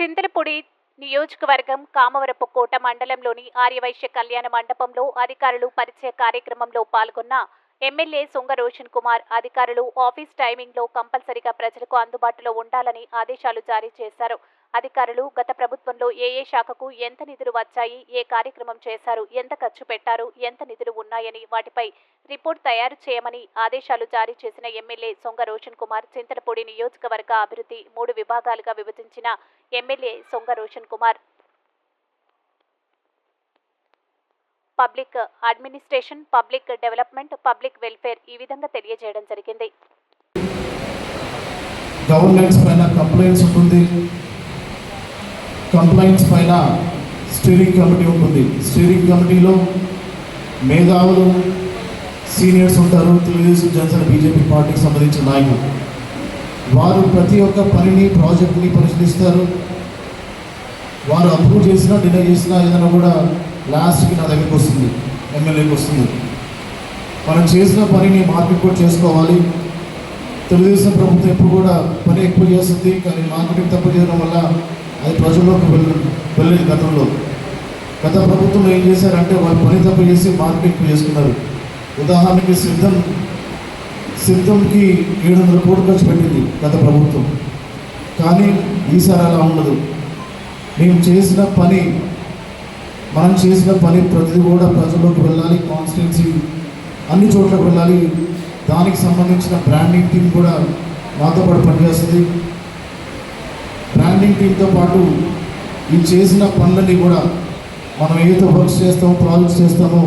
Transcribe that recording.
చింతలపూడి నియోజకవర్గం కామవరపు కోట మండలంలోని ఆర్యవైశ్య కళ్యాణ మండపంలో అధికారులు పరిచయ కార్యక్రమంలో పాల్గొన్న ఎమ్మెల్యే సొంగ రోషన్ కుమార్ అధికారులు ఆఫీస్ టైమింగ్లో కంపల్సరిగా ప్రజలకు అందుబాటులో ఉండాలని ఆదేశాలు జారీ చేశారు. అధికారులు గత ప్రభుత్వంలో ఏ ఏ శాఖకు ఎంత నిధులు వచ్చాయి ఏ కార్యక్రమం చేశారు ఎంత ఖర్చు పెట్టారు ఎంత నిధులు ఉన్నాయని వాటిపై రిపోర్ట్ తయారు చేయమని ఆదేశాలు జారీ చేసిన ఎమ్మెల్యే సొంగ రోషన్ కుమార్ చింతలపూడి నియోజకవర్గ అభివృద్ధి మూడు విభాగాలుగా విభజించిన MLA Songa Roshan Kumar. Public administration public development public welfare ఈ విధంగా తెలియజేయడం జరిగింది. గవర్నెన్స్ పైన కంప్లైంట్స్ ఉంటుంది కంప్లైంట్స్ పైన స్టీరింగ్ కమిటీ ఉంటుంది. స్టీరింగ్ కమిటీలో మేధావులు సీనియర్స్ ఉంటారు. తెలుగుదేశం జనసేన బీజేపీ పార్టీకి సంబంధించిన నాయకులు. వారు ప్రతి ఒక్క పనిని ప్రాజెక్ట్ని పరిశీలిస్తారు. వారు అప్రూవ్ చేసినా డిలే చేసినా ఏదైనా కూడా లాస్ట్కి నా దగ్గరికి వస్తుంది. ఎమ్మెల్యేకి వస్తుంది. మనం చేసిన పనిని మార్కెట్ కూడా చేసుకోవాలి. తెలుగుదేశం ప్రభుత్వం ఎప్పుడు కూడా పని ఎక్కువ చేస్తుంది. కానీ మార్కెటింగ్ తక్కువ చేయడం వల్ల అది ప్రజల్లోకి వెళ్ళ వెళ్ళేది గతంలో. గత ప్రభుత్వం ఏం చేశారంటే వాళ్ళు పని తప్ప చేసి మార్కెట్ చేసుకున్నారు. ఉదాహరణకి సిద్ధం సిద్ధంకి ఏడు వందల కోట్లు ఖర్చు పెట్టింది గత ప్రభుత్వం. కానీ ఈసారి అలా ఉండదు. మేము చేసిన పని మనం చేసిన పని ప్రతిదీ కూడా ప్రజల్లోకి వెళ్ళాలి కాన్స్టిట్యున్సీ అన్ని చోట్లకు వెళ్ళాలి. దానికి సంబంధించిన బ్రాండింగ్ టీం కూడా నాతో పాటు పనిచేస్తుంది. బ్రాండింగ్ టీంతో పాటు ఈ చేసిన పనులన్నీ కూడా మనం ఏదైతే వర్క్స్ చేస్తామో ప్రాజెక్ట్స్ చేస్తామో